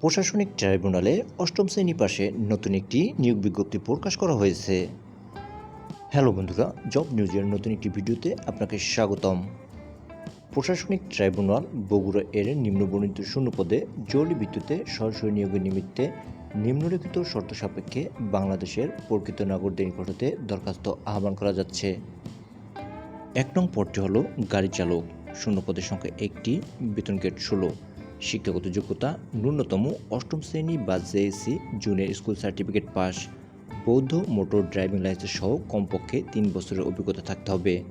প্রশাসনিক ট্রাইব্যুনালে অষ্টম শ্রেণি পাশে নতুন একটি নিয়োগ বিজ্ঞপ্তি প্রকাশ করা হয়েছে। হ্যালো বন্ধুরা, জব নিউজের নতুন একটি ভিডিওতে আপনাকে স্বাগতম। প্রশাসনিক ট্রাইব্যুনাল বগুড়া এর নিম্নবর্ণিত শূন্য পদে জরুরি ভিত্তিতে সরাসরি নিয়োগের নিমিত্তে নিম্নলিখিত শর্ত সাপেক্ষে বাংলাদেশের প্রকৃত নাগরিকদের নিকটতে দরখাস্ত আহ্বান করা যাচ্ছে। এক নং পদটি হলো গাড়ি চালক। শূন্য পদের সংখ্যা একটি, বেতন গেট ষোলো। শিক্ষাগত যোগ্যতা, ন্যূনতম অষ্টম শ্রেণি বা J S C junior school certificate pass বৌদ্ধ মোটর ড্রাইভিং লাইসেন্স সহ কমপক্ষে তিন বছরের অভিজ্ঞতা থাকতে হবে।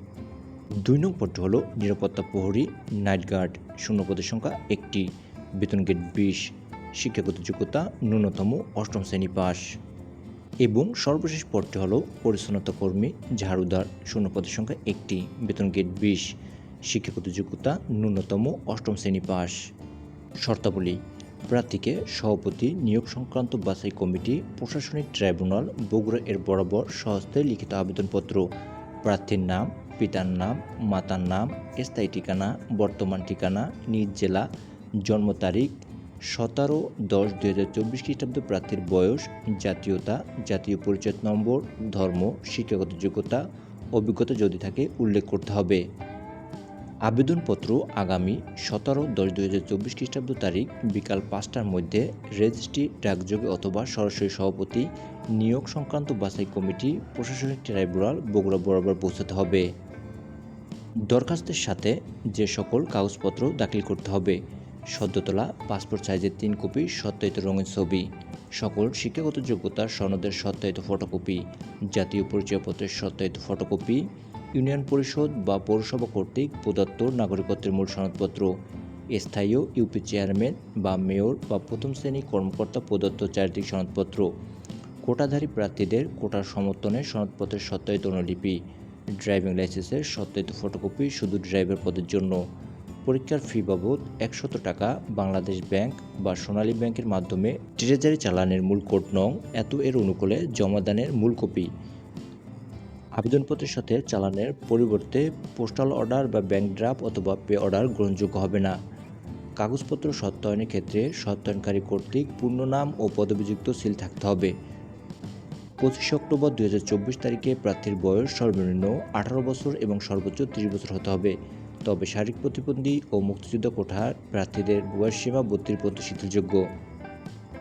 দুই নং পদটি হলো নিরাপত্তা প্রহরী নাইট গার্ড শূন্য পদের সংখ্যা একটি। বেতন গেট বিশ। শিক্ষাগত যোগ্যতা, ন্যূনতম অষ্টম শ্রেণি পাস এবং সর্বশেষ পদটি হলো পরিচ্ছন্নতা কর্মী, ঝাড়ুদার, শূন্য পদের সংখ্যা একটি। বেতন গেট বিশ। শিক্ষাগত যোগ্যতা, ন্যূনতম অষ্টম শ্রেণি পাস শর্তাবলী প্রার্থীকে সভাপতি নিয়োগ সংক্রান্ত বাছাই কমিটি, প্রশাসনিক ট্রাইব্যুনাল, বগুড়া এর বরাবর সহস্তে লিখিত আবেদনপত্র। প্রার্থীর নাম, পিতার নাম, মাতার নাম, স্থায়ী ঠিকানা, বর্তমান ঠিকানা, নিজ জেলা, জন্ম তারিখ, সতেরো দশ দুই হাজার চব্বিশ খ্রিস্টাব্দ প্রার্থীর বয়স, জাতীয়তা, জাতীয় পরিচয় নম্বর, ধর্ম, শিক্ষাগত যোগ্যতা, অভিজ্ঞতা যদি থাকে উল্লেখ করতে হবে। আবেদনপত্র আগামী সতেরো দশ দুই হাজার চব্বিশ খ্রিস্টাব্দ তারিখ বিকাল পাঁচটার মধ্যে রেজিস্ট্রি ডাকযোগে অথবা সরাসরি সভাপতি নিয়োগ সংক্রান্ত বাছাই কমিটি প্রশাসনিক ট্রাইব্যুনাল বগুড়া বরাবর পৌঁছাতে হবে। দরখাস্তের সাথে যে সকল কাগজপত্র দাখিল করতে হবে, সদ্যতলা পাসপোর্ট সাইজের তিন কপি, সত্যায়িত রঙের ছবি, সকল শিক্ষাগত যোগ্যতার সনদের সত্যায়িত ফটোকপি, জাতীয় পরিচয়পত্রের সত্যায়িত ফটোকপি ইউনিয়ন পরিষদ বা পৌরসভা কর্তৃক প্রদত্ত নাগরিকত্বের মূল সনদপত্র। স্থায়ী ইউপি চেয়ারম্যান বা মেয়র বা প্রথম শ্রেণি কর্মকর্তা প্রদত্ত চারিত্রিক সনদপত্র। কোটাধারী প্রার্থীদের কোটার সমর্থনে সনদপত্রের সত্যায়িত অনুলিপি। ড্রাইভিং লাইসেন্সের সত্যায়িত ফটোকপি শুধু ড্রাইভার পদের জন্য। পরীক্ষার ফি বাবদ একশত টাকা বাংলাদেশ ব্যাংক বা সোনালী ব্যাংকের মাধ্যমে ট্রেজারি চালানের মূল কোড নং, এত এর অনুকূলে জমাদানের মূল কপি। আবেদনপত্রের সাথে চালানের পরিবর্তে পোস্টাল অর্ডার বা ব্যাংক ড্রাফট অথবা পে অর্ডার গ্রহণযোগ্য হবে না। কাগজপত্র সত্যায়নের ক্ষেত্রে সত্যায়নকারী কর্তৃক পূর্ণ নাম ও পদবিযুক্ত সিল থাকতে হবে। পঁচিশে অক্টোবর দু হাজার চব্বিশ তারিখে প্রার্থীর বয়স সর্বনিম্ন আঠারো বছর এবং সর্বোচ্চ ত্রিশ বছর হতে হবে। তবে শারীরিক প্রতিবন্ধী ও মুক্তিযুদ্ধ কোঠার প্রার্থীদের বয়স সীমা বত্রিশ পর্যন্ত শিথিলযোগ্য।